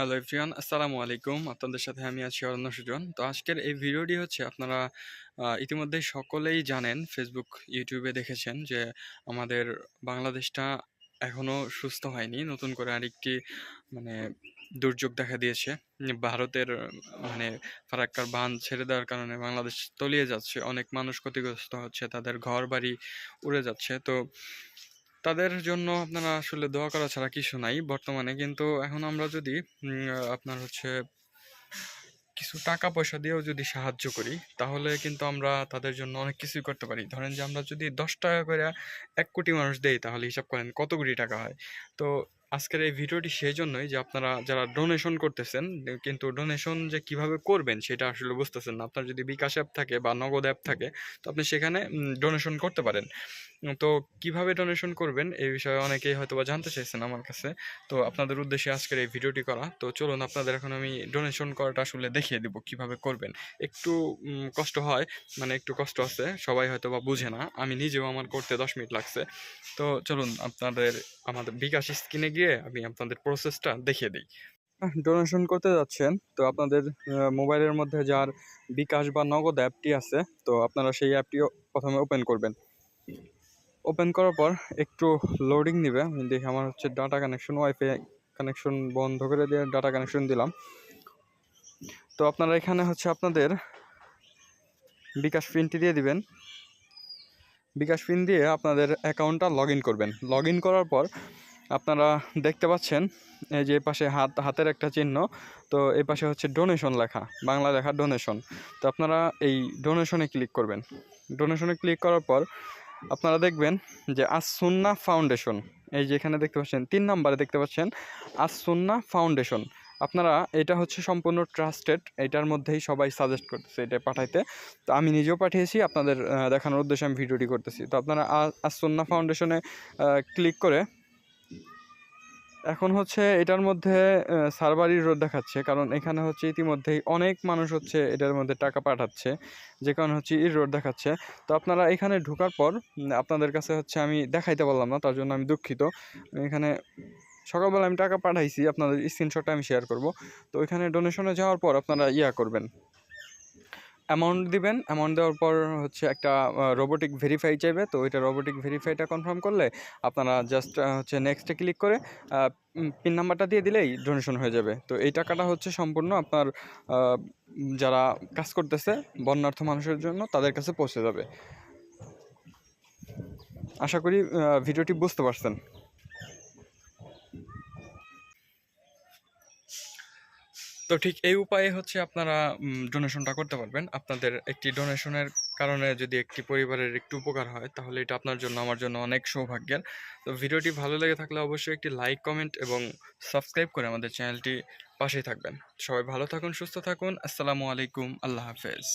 Hello everyone আসসালামু আলাইকুম আপনাদের সাথে আমি আছি অরণ্য সুজন। তো আজকের এই ভিডিওটি হচ্ছে আপনারা আহ, ইতিমধ্যেই সকলেই জানেন ফেসবুক ইউটিউবে দেখেছেন যে আমাদের বাংলাদেশটা এখনও সুস্থ হয়নি। নতুন করে আরেকটি মানে দুর্যোগ দেখা দিয়েছে। ভারতের মানে ফারাক্কার বাঁধ ছেড়ে দেওয়ার কারণে বাংলাদেশ তলিয়ে যাচ্ছে। অনেক মানুষ ক্ষতিগ্রস্ত হচ্ছে তাদের ঘর বাড়ি উড়ে যাচ্ছে। তো তাদের জন্য আপনারা আসলে দোয়া করা ছাড়া কিছু নাই। বর্তমানে কিন্তু এখন আমরা যদি আপনার হচ্ছে কিছু টাকা পয়সা দিয়েও যদি সাহায্য করি, তাহলে কিন্তু আমরা তাদের জন্য অনেক কিছুই করতে পারি। ধরেন যে আমরা যদি দশ টাকা করে এক কোটি মানুষ দেই, তাহলে হিসাব করেন কত কোটি টাকা হয়? তো আজকের এই ভিডিওটি সেই জন্যই যে আপনারা যারা ডোনেশন করতেছেন, কিন্তু ডোনেশন যে কীভাবে করবেন সেটা আসলে বুঝতেছেন না। আপনার যদি বিকাশ অ্যাপ থাকে বা নগদ অ্যাপ থাকে, তো আপনি সেখানে ডোনেশন করতে পারেন। তো কীভাবে ডোনেশন করবেন এই বিষয়ে অনেকেই হয়তো বা জানতে চাইছেন আমার কাছে। তো আপনাদের উদ্দেশ্যে আজকের এই ভিডিওটি করা। তো চলুন আপনাদের এখন আমি ডোনেশন করাটা আসলে দেখিয়ে দিব কীভাবে করবেন। একটু কষ্ট হয় মানে একটু কষ্ট আছে, সবাই হয়তো বা বুঝে না। আমি নিজেও আমার করতে দশ মিনিট লাগছে। তো চলুন আপনাদের, আমাদের বিকাশ স্ক্রিনে গিয়ে আমি আপনাদের প্রসেসটা দেখিয়ে দিই। ডোনেশন করতে যাচ্ছেন, তো আপনাদের মোবাইলের মধ্যে যার বিকাশ বা নগদ অ্যাপটি আছে, তো আপনারা সেই অ্যাপটি প্রথমে ওপেন করবেন। ওপেন করার পর একটু লোডিং নিবে। দেখি আমার হচ্ছে ডাটা কানেকশন ওয়াইফাই কানেকশন বন্ধ করে দিয়ে ডাটা কানেকশন দিলাম। তো আপনারা এখানে হচ্ছে আপনাদের বিকাশ পিনটি দিয়ে দিবেন। বিকাশ পিন দিয়ে আপনাদের অ্যাকাউন্টটা লগ করবেন। লগ করার পর আপনারা দেখতে পাচ্ছেন, এই যে পাশে হাত, হাতের একটা চিহ্ন। তো এই পাশে হচ্ছে ডোনেশন লেখা, বাংলা লেখা ডোনেশন তো আপনারা এই ডোনেশনে ক্লিক করবেন। ডোনেশনে ক্লিক করার পর আপনারা দেখবেন যে আসুন্না ফাউন্ডেশন, এই যে এখানে দেখতে পাচ্ছেন, তিন নাম্বারে দেখতে পাচ্ছেন আসুন্না ফাউন্ডেশন। আপনারা এটা হচ্ছে সম্পূর্ণ ট্রাস্টেড, এটার মধ্যেই সবাই সাজেস্ট করতেছে এটা পাঠাইতে। তো আমি নিজেও পাঠিয়েছি, আপনাদের দেখানোর উদ্দেশ্যে আমি ভিডিওটি করতেছি। তো আপনারা আসুন্না ফাউন্ডেশনে ক্লিক করে এখন হচ্ছে এটার মধ্যে সার্ভার রোড দেখাচ্ছে। কারণ এখানে হচ্ছে ইতিমধ্যেই অনেক মানুষ হচ্ছে এটার মধ্যে টাকা পাঠাচ্ছে। যে কারণে হচ্ছে ই রোড দেখাচ্ছে। তো আপনারা এখানে ঢোকার পর আপনাদের কাছে হচ্ছে আমি দেখাইতে পারলাম না, তার জন্য আমি দুঃখিত। এখানে সকালবেলা আমি টাকা পাঠাইছি, আপনাদের স্ক্রিনশটটা আমি শেয়ার করব। তো ওইখানে ডোনেশনে যাওয়ার পর আপনারা ইয়া করবেন। অ্যামাউন্ট দিবেন অ্যামাউন্ট দেওয়ার পর হচ্ছে একটা রোবোটিক ভেরিফাই চাইবে। তো ওইটা রোবোটিক ভেরিফাইটা কনফার্ম করলে আপনারা জাস্ট হচ্ছে নেক্সটে ক্লিক করে পিন নাম্বারটা দিয়ে দিলেই ডোনেশন হয়ে যাবে। তো এই টাকাটা হচ্ছে সম্পূর্ণ আপনার যারা কাজ করতেছে, বন্যার্থ মানুষের জন্য তাদের কাছে পৌঁছে যাবে। আশা করি ভিডিওটি বুঝতে পারছেন। তো ঠিক এই উপায়ে হচ্ছে আপনারা ডোনেশনটা করতে পারবেন। আপনাদের একটি ডোনেশনের কারণে যদি একটি পরিবারের একটু উপকার হয়, তাহলে এটা আপনার জন্য, আমার জন্য অনেক সৌভাগ্যের। তো ভিডিওটি ভালো লেগে থাকলে অবশ্যই একটি লাইক কমেন্ট এবং সাবস্ক্রাইব করে আমাদের চ্যানেলটি পাশেই থাকবেন। সবাই ভালো থাকুন, সুস্থ থাকুন। আসসালামু আলাইকুম। আল্লাহ হাফেজ।